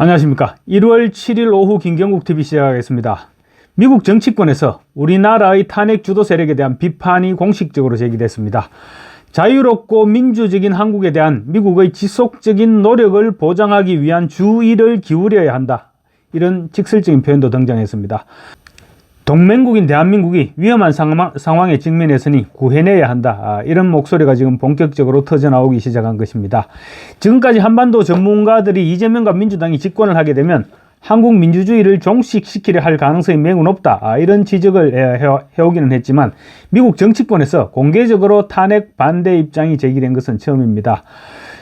안녕하십니까. 1월 7일 오후 김경국 TV 시작하겠습니다. 미국 정치권에서 우리나라의 탄핵 주도 세력에 대한 비판이 공식적으로 제기됐습니다. 자유롭고 민주적인 한국에 대한 미국의 지속적인 노력을 보장하기 위한 주의를 기울여야 한다. 이런 직설적인 표현도 등장했습니다. 동맹국인 대한민국이 위험한 상황, 상황에 직면했으니 구해내야 한다. 아, 이런 목소리가 지금 본격적으로 터져나오기 시작한 것입니다. 지금까지 한반도 전문가들이 이재명과 민주당이 집권을 하게 되면 한국 민주주의를 종식시키려 할 가능성이 매우 높다. 아, 이런 지적을 해, 해, 해오기는 했지만 미국 정치권에서 공개적으로 탄핵 반대 입장이 제기된 것은 처음입니다.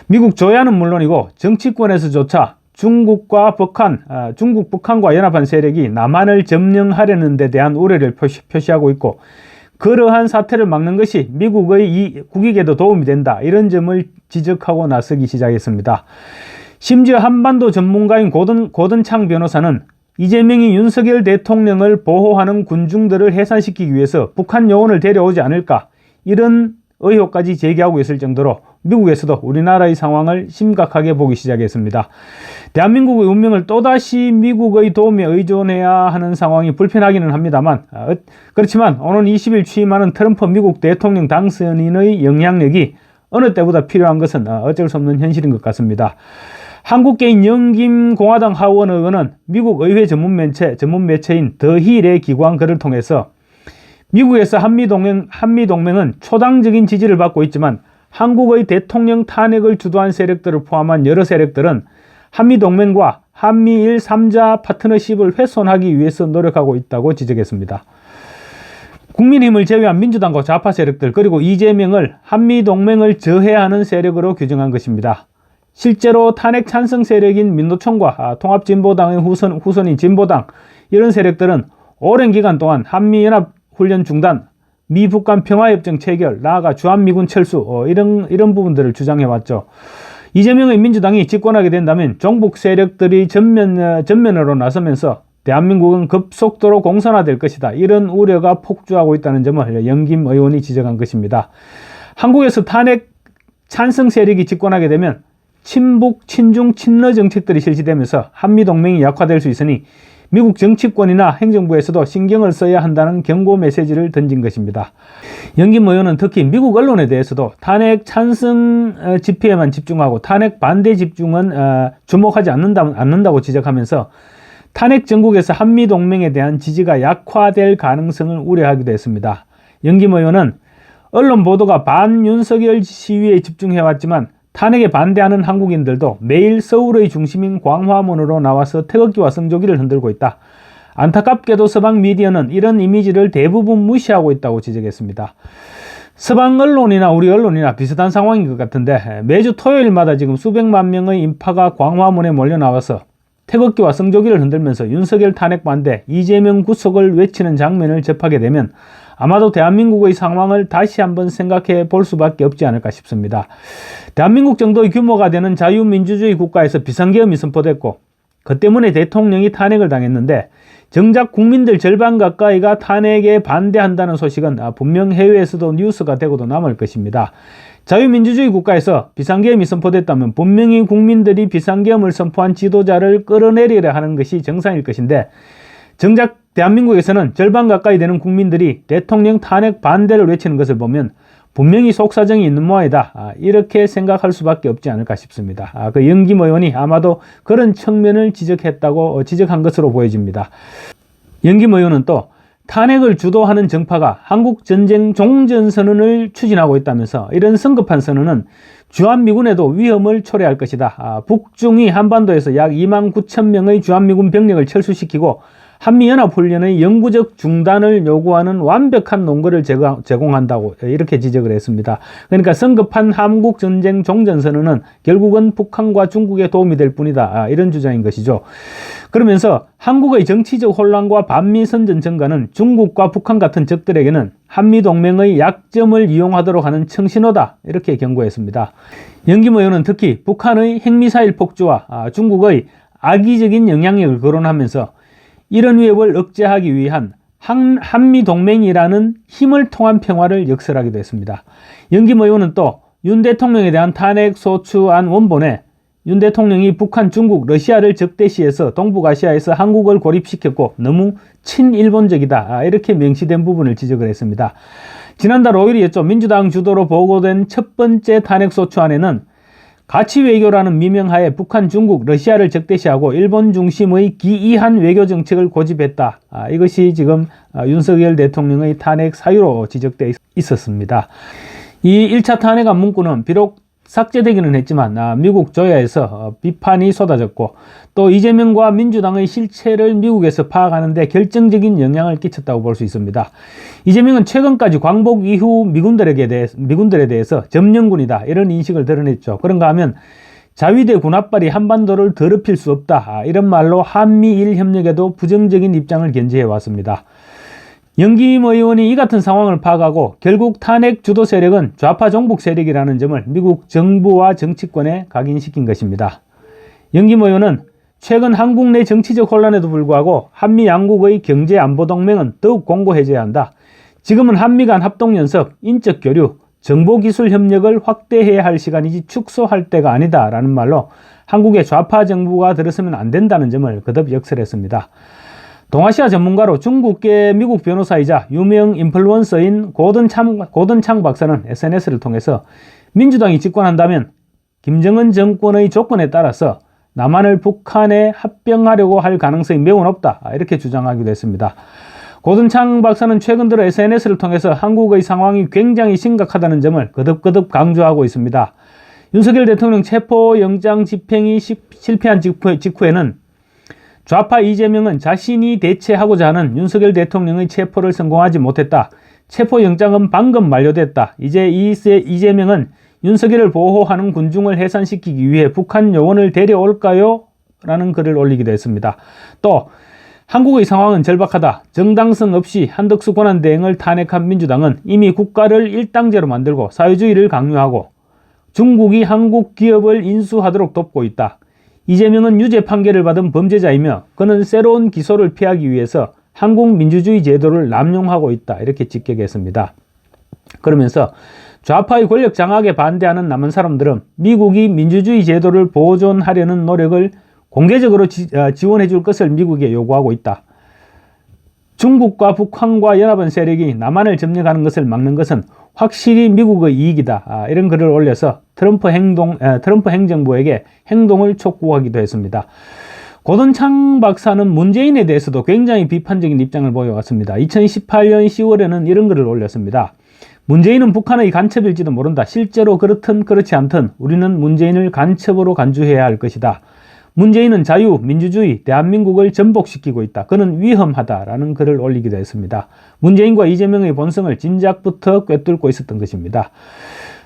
미국 조야는 물론이고 정치권에서조차 중국과 북한, 아, 중국 북한과 연합한 세력이 남한을 점령하려는 데 대한 우려를 표시, 표시하고 있고 그러한 사태를 막는 것이 미국의 이 국익에도 도움이 된다. 이런 점을 지적하고 나서기 시작했습니다. 심지어 한반도 전문가인 고든, 고든창 변호사는 이재명이 윤석열 대통령을 보호하는 군중들을 해산시키기 위해서 북한 요원을 데려오지 않을까 이런 의혹까지 제기하고 있을 정도로 미국에서도 우리나라의 상황을 심각하게 보기 시작했습니다. 대한민국의 운명을 또다시 미국의 도움에 의존해야 하는 상황이 불편하기는 합니다만 어, 그렇지만 오는 20일 취임하는 트럼프 미국 대통령 당선인의 영향력이 어느 때보다 필요한 것은 어, 어쩔 수 없는 현실인 것 같습니다. 한국계인 영김 공화당 하원 의원은 미국 의회 전문 매체, 전문 매체인 더 힐의 기관 글을 통해서 미국에서 한미 동맹, 한미 동맹은 초당적인 지지를 받고 있지만 한국의 대통령 탄핵을 주도한 세력들을 포함한 여러 세력들은 한미동맹과 한미일 3자 파트너십을 훼손하기 위해서 노력하고 있다고 지적했습니다. 국민힘을 제외한 민주당과 좌파 세력들 그리고 이재명을 한미동맹을 저해하는 세력으로 규정한 것입니다. 실제로 탄핵 찬성 세력인 민노총과 통합진보당의 후손, 후손인 진보당 이런 세력들은 오랜 기간 동안 한미연합 훈련 중단, 미북 간 평화협정 체결, 나아가 주한미군 철수 어, 이런 이런 부분들을 주장해 왔죠. 이재명의 민주당이 집권하게 된다면 종북 세력들이 전면 어, 전면으로 나서면서 대한민국은 급속도로 공산화될 것이다. 이런 우려가 폭주하고 있다는 점을 영김 의원이 지적한 것입니다. 한국에서 탄핵 찬성 세력이 집권하게 되면 친북, 친중, 친러 정책들이 실시되면서 한미동맹이 약화될 수 있으니 미국 정치권이나 행정부에서도 신경을 써야 한다는 경고 메시지를 던진 것입니다. 영김 의원은 특히 미국 언론에 대해서도 탄핵 찬성 어, 집회에만 집중하고 탄핵 반대 집중은 어, 주목하지 않는다, 않는다고 지적하면서 탄핵 전국에서 한미동맹에 대한 지지가 약화될 가능성을 우려하기도 했습니다. 영김 의원은 언론 보도가 반윤석열 시위에 집중해왔지만 탄핵에 반대하는 한국인들도 매일 서울의 중심인 광화문으로 나와서 태극기와 성조기를 흔들고 있다. 안타깝게도 서방 미디어는 이런 이미지를 대부분 무시하고 있다고 지적했습니다. 서방 언론이나 우리 언론이나 비슷한 상황인 것 같은데 매주 토요일마다 지금 수백만 명의 인파가 광화문에 몰려 나와서 태극기와 성조기를 흔들면서 윤석열 탄핵 반대, 이재명 구속을 외치는 장면을 접하게 되면 아마도 대한민국의 상황을 다시 한번 생각해 볼 수밖에 없지 않을까 싶습니다. 대한민국 정도의 규모가 되는 자유민주주의 국가에서 비상계엄이 선포됐고 그 때문에 대통령이 탄핵을 당했는데 정작 국민들 절반 가까이가 탄핵에 반대한다는 소식은 분명 해외에서도 뉴스가 되고도 남을 것입니다. 자유민주주의 국가에서 비상계엄이 선포됐다면 분명히 국민들이 비상계엄을 선포한 지도자를 끌어내리려 하는 것이 정상일 것인데 정작 대한민국에서는 절반 가까이 되는 국민들이 대통령 탄핵 반대를 외치는 것을 보면 분명히 속사정이 있는 모양이다. 아, 이렇게 생각할 수밖에 없지 않을까 싶습니다. 아, 그 영김 의원이 아마도 그런 측면을 지적했다고 어, 지적한 것으로 보여집니다. 영김 의원은 또 탄핵을 주도하는 정파가 한국 전쟁 종전 선언을 추진하고 있다면서 이런 성급한 선언은 주한미군에도 위험을 초래할 것이다. 아, 북중이 한반도에서 약 2만 9천 명의 주한미군 병력을 철수시키고 한미연합훈련의 영구적 중단을 요구하는 완벽한 논거를 제공한다고 이렇게 지적을 했습니다. 그러니까 성급한 한국전쟁 종전선언은 결국은 북한과 중국에 도움이 될 뿐이다. 아, 이런 주장인 것이죠. 그러면서 한국의 정치적 혼란과 반미 선전 증가는 중국과 북한 같은 적들에게는 한미동맹의 약점을 이용하도록 하는 청신호다. 이렇게 경고했습니다. 영김 의원은 특히 북한의 핵미사일 폭주와 아, 중국의 악의적인 영향력을 거론하면서 이런 위협을 억제하기 위한 한, 한미 동맹이라는 힘을 통한 평화를 역설하기도 했습니다. 영김 의원은 또 윤 대통령에 대한 탄핵 소추안 원본에 윤 대통령이 북한, 중국, 러시아를 적대시해서 동북아시아에서 한국을 고립시켰고 너무 친일본적이다. 아, 이렇게 명시된 부분을 지적을 했습니다. 지난달 5일이었죠. 민주당 주도로 보고된 첫 번째 탄핵소추안에는 가치 외교라는 미명하에 북한, 중국, 러시아를 적대시하고 일본 중심의 기이한 외교 정책을 고집했다. 아, 이것이 지금 아, 윤석열 대통령의 탄핵 사유로 지적돼 있었습니다. 이 1차 탄핵안 문구는 비록 삭제되기는 했지만 아, 미국 조야에서 어, 비판이 쏟아졌고 또 이재명과 민주당의 실체를 미국에서 파악하는 데 결정적인 영향을 끼쳤다고 볼 수 있습니다. 이재명은 최근까지 광복 이후 미군들에게 대해 미군들에 대해서 점령군이다 이런 인식을 드러냈죠. 그런가 하면 자위대 군합발이 한반도를 더럽힐 수 없다 아, 이런 말로 한미일 협력에도 부정적인 입장을 견지해 왔습니다. 영김 의원이 이 같은 상황을 파악하고 결국 탄핵 주도 세력은 좌파 종북 세력이라는 점을 미국 정부와 정치권에 각인시킨 것입니다. 영김 의원은 최근 한국 내 정치적 혼란에도 불구하고 한미 양국의 경제 안보 동맹은 더욱 공고해져야 한다. 지금은 한미 간 합동 연습, 인적 교류, 정보 기술 협력을 확대해야 할 시간이지 축소할 때가 아니다라는 말로 한국의 좌파 정부가 들어서면 안 된다는 점을 거듭 역설했습니다. 동아시아 전문가로 중국계 미국 변호사이자 유명 인플루언서인 고든 창, 고든 창 박사는 SNS를 통해서 민주당이 집권한다면 김정은 정권의 조건에 따라서 남한을 북한에 합병하려고 할 가능성이 매우 높다. 이렇게 주장하기도 했습니다. 고든창 박사는 최근 들어 SNS를 통해서 한국의 상황이 굉장히 심각하다는 점을 거듭거듭 강조하고 있습니다. 윤석열 대통령 체포영장 집행이 실패한 직후에는 좌파 이재명은 자신이 대체하고자 하는 윤석열 대통령의 체포를 성공하지 못했다. 체포영장은 방금 만료됐다. 이제 이재명은 윤석열을 보호하는 군중을 해산시키기 위해 북한 요원을 데려올까요? 라는 글을 올리기도 했습니다. 또 한국의 상황은 절박하다. 정당성 없이 한덕수 권한대행을 탄핵한 민주당은 이미 국가를 일당제로 만들고 사회주의를 강요하고 중국이 한국 기업을 인수하도록 돕고 있다. 이재명은 유죄 판결을 받은 범죄자이며 그는 새로운 기소를 피하기 위해서 한국 민주주의 제도를 남용하고 있다. 이렇게 직격했습니다. 그러면서 좌파의 권력 장악에 반대하는 남은 사람들은 미국이 민주주의 제도를 보존하려는 노력을 공개적으로 지, 어, 원해 줄 것을 미국에 요구하고 있다. 중국과 북한과 연합한 세력이 남한을 점령하는 것을 막는 것은 확실히 미국의 이익이다. 아, 이런 글을 올려서 트럼프 행동, 에, 트럼프 행정부에게 행동을 촉구하기도 했습니다. 고든창 박사는 문재인에 대해서도 굉장히 비판적인 입장을 보여왔습니다. 2018년 10월에는 이런 글을 올렸습니다. 문재인은 북한의 간첩일지도 모른다. 실제로 그렇든 그렇지 않든 우리는 문재인을 간첩으로 간주해야 할 것이다. 문재인은 자유, 민주주의, 대한민국을 전복시키고 있다. 그는 위험하다라는 글을 올리기도 했습니다. 문재인과 이재명의 본성을 진작부터 꿰뚫고 있었던 것입니다.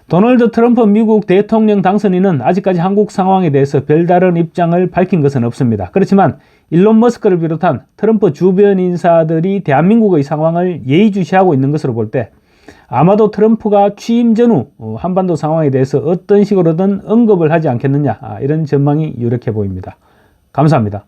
도널드 트럼프 미국 대통령 당선인은 아직까지 한국 상황에 대해서 별다른 입장을 밝힌 것은 없습니다. 그렇지만 일론 머스크를 비롯한 트럼프 주변 인사들이 대한민국의 상황을 예의주시하고 있는 것으로 볼 때 아마도 트럼프가 취임 전후 어, 한반도 상황에 대해서 어떤 식으로든 언급을 하지 않겠느냐 아, 이런 전망이 유력해 보입니다. 감사합니다.